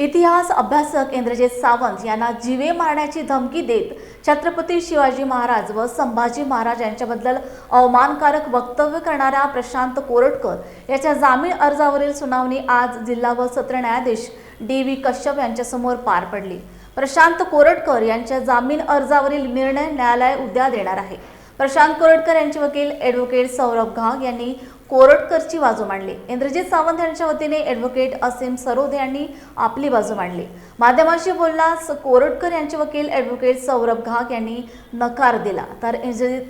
इतिहास अभ्यासक इंद्रजित सावंत यांना जीवे मारण्याची धमकी देत छत्रपती शिवाजी महाराज व संभाजी महाराज यांच्याबद्दल अवमानकारक वक्तव्य करणाऱ्या प्रशांत कोरटकर याच्या जामीन अर्जावरील सुनावणी आज जिल्हा व सत्र न्यायाधीश डी व्ही कश्यप यांच्यासमोर पार पडली. प्रशांत कोरटकर यांच्या जामीन अर्जावरील निर्णय न्यायालय उद्या देणार आहे. प्रशांत कोरटकर यांचे वकील ॲडव्होकेट सौरभ घाग यांनी कोरटकरची बाजू मांडली. इंद्रजित सावंत यांच्या वतीने ॲडव्होकेट असीम सरोदे यांनी आपली बाजू मांडली. माध्यमांशी बोलण्यास कोरटकर यांचे वकील ॲडव्होकेट सौरभ घाक यांनी नकार दिला. तर इंद्रजित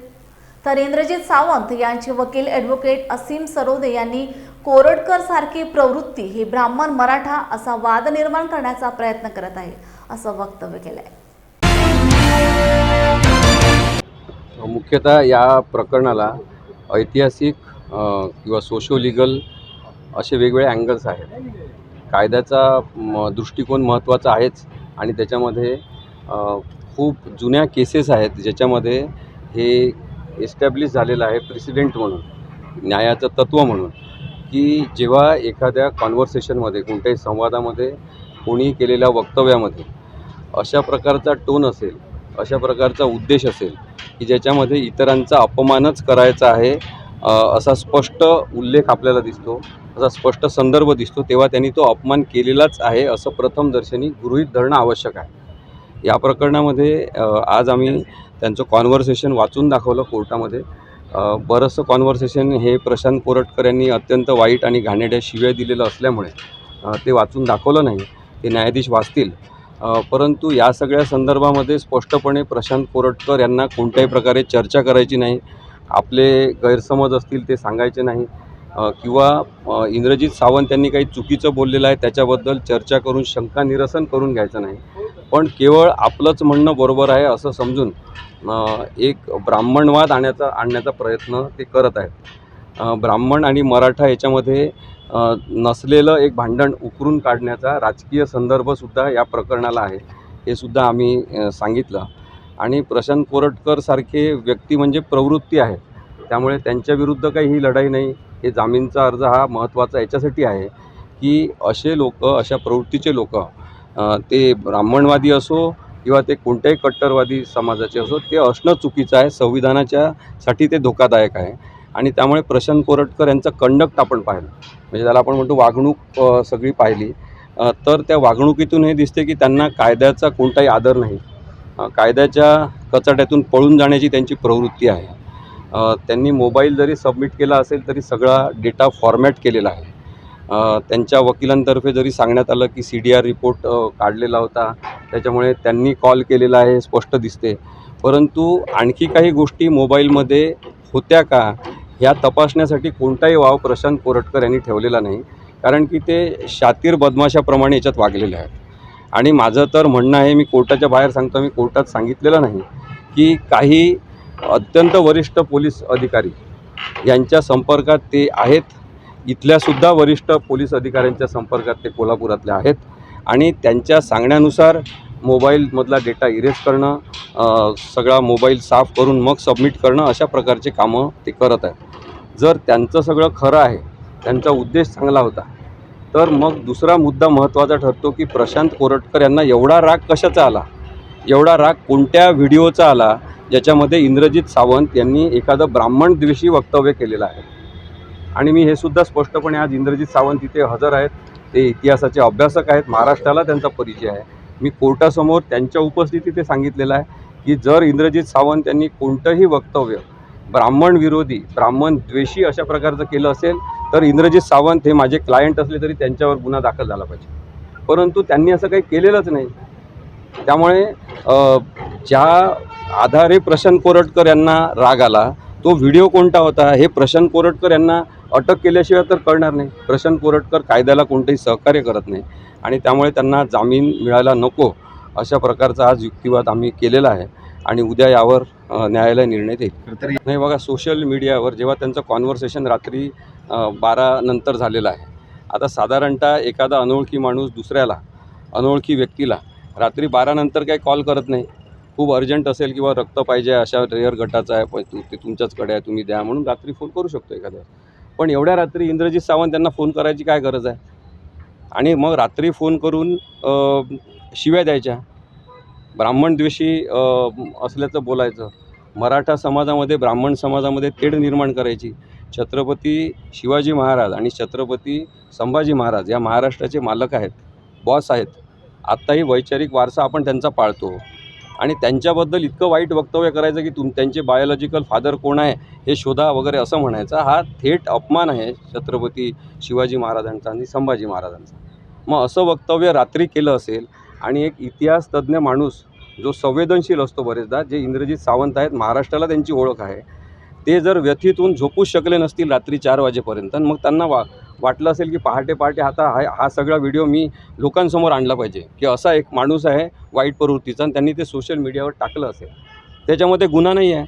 तर इंद्रजित सावंत यांचे वकील ॲडव्होकेट असीम सरोदे यांनी कोरटकर सारखी प्रवृत्ती ही ब्राह्मण मराठा असा वाद निर्माण करण्याचा प्रयत्न करत आहे असं वक्तव्य केलं आहे मुख्यतः या प्रकरणाला ऐतिहासिक किंवा सोशो लिगल असे वेगवेगळे अँगल्स आहेत. कायद्याचा म, दृष्टिकोन महत्त्वाचा आहेच आणि त्याच्यामध्ये खूप जुन्या केसेस आहेत ज्याच्यामध्ये हे एस्टॅब्लिश झालेलं आहे प्रेसिडेंट म्हणून न्यायाचं तत्त्व म्हणून की जेव्हा एखाद्या कॉन्व्हर्सेशनमध्ये कोणत्याही संवादामध्ये कोणी केलेल्या वक्तव्यामध्ये अशा प्रकारचा टोन असेल अशा प्रकारचा उद्देश असेल की ज्याच्यामध्ये इतरांचा अपमानच करायचा आहे असा स्पष्ट उल्लेख आपल्याला दिसतो असा स्पष्ट संदर्भ दिसतो तेव्हा त्यांनी तो अपमान केलेलाच आहे असं प्रथम दर्शनी गृहीत धरणं आवश्यक आहे. या प्रकरणामध्ये आज आम्ही त्यांचं कॉन्व्हर्सेशन वाचून दाखवलं कोर्टामध्ये. बरंचसं कॉन्व्हर्सेशन हे प्रशांत कोरटकर यांनी अत्यंत वाईट आणि घाणेड्या शिव्या दिलेलं असल्यामुळे ते वाचून दाखवलं नाही ते न्यायाधीश वाचतील. परंतु या सगळ्या संदर्भामध्ये स्पष्टपणे प्रशांत कोरटकर यांना कोणत्याही प्रकारे चर्चा करायची नाही. आपले गैरसमज असतील ते सांगायचे नाही. किंवा इंद्रजित सावंत यांनी काही चुकीचं बोललेलं आहे त्याच्याबद्दल चर्चा करून शंका निरसन करून घ्यायचं नाही. पण केवळ आपलंच म्हणणं बरोबर आहे असं समजून एक ब्राह्मणवाद आणण्याचा आणण्याचा प्रयत्न ते करत आहेत. ब्राह्मण आणि मराठा याच्यामध्ये नसलेलं एक भांडण उकरून काढण्याचा राजकीय संदर्भसुद्धा या प्रकरणाला आहे. हे सुद्धा आम्ही सांगितलं. आणि प्रशांत कोरटकर व्यक्ती म्हणजे प्रवृत्ती आहे त्यामुळे त्यांच्याविरुद्ध काही ही लढाई नाही. हे जामीनचा अर्ज हा महत्त्वाचा याच्यासाठी आहे की असे लोक अशा प्रवृत्तीचे लोक ते ब्राह्मणवादी असो किंवा ते कोणत्याही कट्टरवादी समाजाचे असो ते असणं चुकीचं आहे. संविधानाच्यासाठी ते धोकादायक आहे. आणि त्यामुळे प्रशांत कोरटकर यांचं कंडक्ट आपण पाहिलं. म्हणजे त्याला आपण म्हणतो वागणूक सगळी पाहिली. तर त्या वागणुकीतून हे दिसते की त्यांना कायद्याचा कोणताही आदर नाही. कायद्याच्या कचाट्यातून पळून जाण्याची त्यांची प्रवृत्ती आहे. त्यांनी मोबाईल जरी सबमिट केला असेल तरी सगळा डेटा फॉर्मॅट केलेला आहे. त्यांच्या वकिलांतर्फे जरी सांगण्यात आलं की सी डी आर रिपोर्ट काढलेला होता त्याच्यामुळे त्यांनी कॉल केलेला आहे स्पष्ट दिसते. परंतु आणखी काही गोष्टी मोबाईलमध्ये होत्या का ह्या तपासण्यासाठी कोणताही वाव प्रशांत कोरटकर यांनी ठेवलेला नाही. कारण की ते शातीर बदमाशाप्रमाणे याच्यात वागलेले आहेत. आणि माझं तर म्हणणं आहे मी कोर्टाच्या बाहेर सांगतो मी कोर्टात सांगितलेलं नाही की काही अत्यंत वरिष्ठ पोलीस अधिकारी यांच्या संपर्कात ते आहेत. इथल्यासुद्धा वरिष्ठ पोलीस अधिकाऱ्यांच्या संपर्कात ते कोल्हापुरातले आहेत. आणि त्यांच्या सांगण्यानुसार मोबाईलमधला डेटा इरेज करणं सगळा मोबाईल साफ करून मग सबमिट करणं अशा प्रकारचे कामं ते करत आहेत. जर त्यांचं सगळं खरं आहे त्यांचा उद्देश चांगला होता तर मग दुसरा मुद्दा महत्त्वाचा ठरतो की प्रशांत कोरटकर यांना एवढा राग कशाचा आला? एवढा राग कोणत्या व्हिडिओचा आला? ज्याच्यामध्ये इंद्रजित सावंत यांनी एखादं ब्राह्मणद्वेषी वक्तव्य केलेलं आहे. आणि मी हे सुद्धा स्पष्टपणे आज इंद्रजित सावंत इथे हजर आहेत. ते इतिहासाचे अभ्यासक आहेत. महाराष्ट्राला त्यांचा परिचय आहे. मी कोर्टासमोर त्यांच्या उपस्थितीत ते सांगितलेलं आहे की जर इंद्रजित सावंत यांनी कोणतंही वक्तव्य ब्राह्मण विरोधी ब्राह्मण द्वेषी अशा प्रकारचं केलं असेल तर इंद्रजित सावंत हे माझे क्लायंट असले तरी त्यांच्यावर गुन्हा दाखल झाला पाहिजे. परंतु त्यांनी असं काही केलेलंच नाही. त्यामुळे ज्या आधारे प्रशांत कोरटकर यांना राग आला. तो व्हिडिओ कोणता होता? हे प्रशांत कोरटकर यांना अटक केल्याशिवाय तर कळणार नाही. प्रशांत कोरटकर कायद्याला कोणतेही सहकार्य करत नाही आणि त्यामुळे त्यांना जामीन मिळायला नको अशा प्रकारचा आज युक्तिवाद आम्ही केलेला आहे आणि उद्या यावर न्यायालय निर्णय देईल. नाही बघा सोशल मीडियावर जेव्हा त्यांचं कॉन्व्हर्सेशन रात्री बारा नंतर झालेलं आहे. आता साधारणतः एखादा अनोळखी माणूस दुसऱ्याला अनोळखी व्यक्तीला रात्री बारानंतर काही कॉल करत नाही. खूप अर्जंट असेल किंवा रक्त पाहिजे अशा रेअर गटाचा आहे पण तू ते तुमच्याचकडे आहे तुम्ही द्या म्हणून रात्री फोन करू शकतो एखाद्या पण एवढ्या रात्री इंद्रजित सावंत यांना फोन करायची काय गरज आहे? आणि मग रात्री फोन करून शिव्या द्यायच्या. ब्राह्मणद्वेषी असल्याचं बोलायचं. मराठा समाजामध्ये ब्राह्मण समाजामध्ये तेढ निर्माण करायची. छत्रपती शिवाजी महाराज आणि छत्रपती संभाजी महाराज या महाराष्ट्राचे मालक आहेत बॉस आहेत. आत्ताही वैचारिक वारसा आपण त्यांचा पाळतो. आणि त्यांच्याबद्दल इतकं वाईट वक्तव्य करायचं की तुम त्यांचे बायोलॉजिकल फादर कोण आहे हे शोधा वगैरे असं म्हणायचं हा थेट अपमान आहे छत्रपती शिवाजी महाराजांचा आणि संभाजी महाराजांचा. मग असं वक्तव्य रात्री केलं असेल आणि एक इतिहास तज्ज्ञ माणूस जो संवेदनशील असतो बरेचदा जे इंद्रजित सावंत आहेत महाराष्ट्राला त्यांची ओळख आहे ते जर व्यथितून झोपूच शकले नसतील रात्री चार वाजेपर्यंत मग त्यांना वा वाटलं असेल की पहाटे पहाटे आता हा हा सगळा व्हिडिओ मी लोकांसमोर आणला पाहिजे. की असा एक माणूस आहे वाईट प्रवृत्तीचा आणि त्यांनी ते सोशल मीडियावर टाकलं असेल. त्याच्यामध्ये गुन्हा नाही आहे.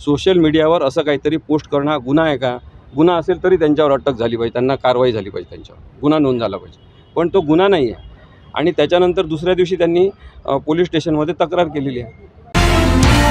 सोशल मीडियावर असं काहीतरी पोस्ट करणं हा गुन्हा आहे का? गुन्हा असेल तरी त्यांच्यावर अटक झाली पाहिजे त्यांना कारवाई झाली पाहिजे त्यांच्यावर. गुन्हा नोंद झाला पाहिजे. पण तो गुन्हा नाही आहे. आणि त्याच्यानंतर दुसऱ्या दिवशी त्यांनी पोलीस स्टेशनमध्ये तक्रार केलेली आहे.